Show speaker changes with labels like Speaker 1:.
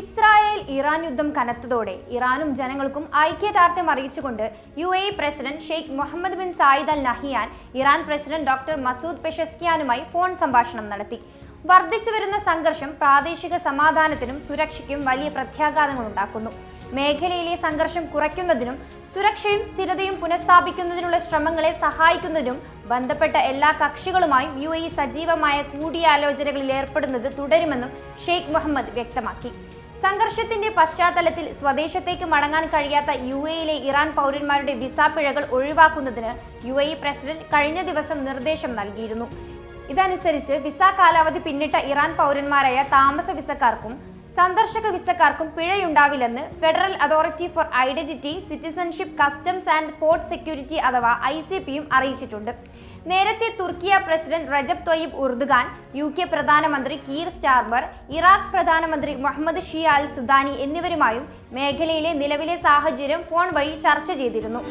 Speaker 1: Israel Iran യുദ്ധം കനത്തതോടെ ഇറാനും ജനങ്ങൾക്കും ഐക്യദാർഢ്യം അറിയിച്ചുകൊണ്ട് U A president Sheikh Mohammed bin Zayed Al Nahyan Iran president doctor Masoud പെഷസ്കിയാനുമായി phone സംഭാഷണം നടത്തി. വർദ്ധിച്ചു വരുന്ന സംഘർഷം പ്രാദേശിക സമാധാനത്തിനും സുരക്ഷയ്ക്കും വലിയ പ്രത്യാഘാതങ്ങൾ ഉണ്ടാക്കുന്നു. മേഖലയിലെ സംഘർഷം കുറയ്ക്കുന്നതിനും സുരക്ഷയും സ്ഥിരതയും പുനഃസ്ഥാപിക്കുന്നതിനുള്ള ശ്രമങ്ങളെ സഹായിക്കുന്നതിനും ബന്ധപ്പെട്ട എല്ലാ കക്ഷികളുമായും യു സജീവമായ കൂടിയാലോചനകളിൽ ഏർപ്പെടുന്നത് തുടരുമെന്നും ഷെയ്ഖ് മുഹമ്മദ് വ്യക്തമാക്കി. സംഘർഷത്തിന്റെ പശ്ചാത്തലത്തിൽ സ്വദേശത്തേക്ക് മടങ്ങാൻ കഴിയാത്ത യു എയിലെ ഇറാൻ പൗരന്മാരുടെ വിസ പിഴകൾ ഒഴിവാക്കുന്നതിന് യു എ പ്രസിഡന്റ് കഴിഞ്ഞ ദിവസം നിർദ്ദേശം നൽകിയിരുന്നു. ഇതനുസരിച്ച് വിസ കാലാവധി പിന്നിട്ട ഇറാൻ പൗരന്മാരായ താമസ വിസക്കാർക്കും സന്ദർശക വിസക്കാർക്കും പിഴയുണ്ടാവില്ലെന്ന് federal authority for identity citizenship customs and port security അഥവാ ഐ സി പിയും അറിയിച്ചിട്ടുണ്ട്. നേരത്തെ Turkiye president Recep Tayyip Erdogan U K പ്രധാനമന്ത്രി കീർ സ്റ്റാർമർ ഇറാഖ് പ്രധാനമന്ത്രി മുഹമ്മദ് ഷിയ അൽ സുദാനി എന്നിവരുമായും മേഖലയിലെ നിലവിലെ സാഹചര്യം ഫോൺ വഴി ചർച്ച ചെയ്തിരുന്നു.